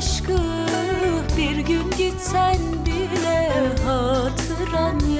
aşkı Bir gün gitsen bile hatıran yeter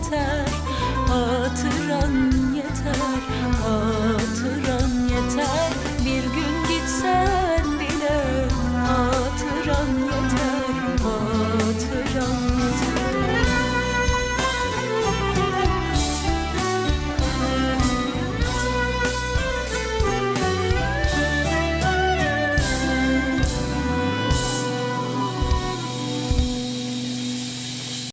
hatıran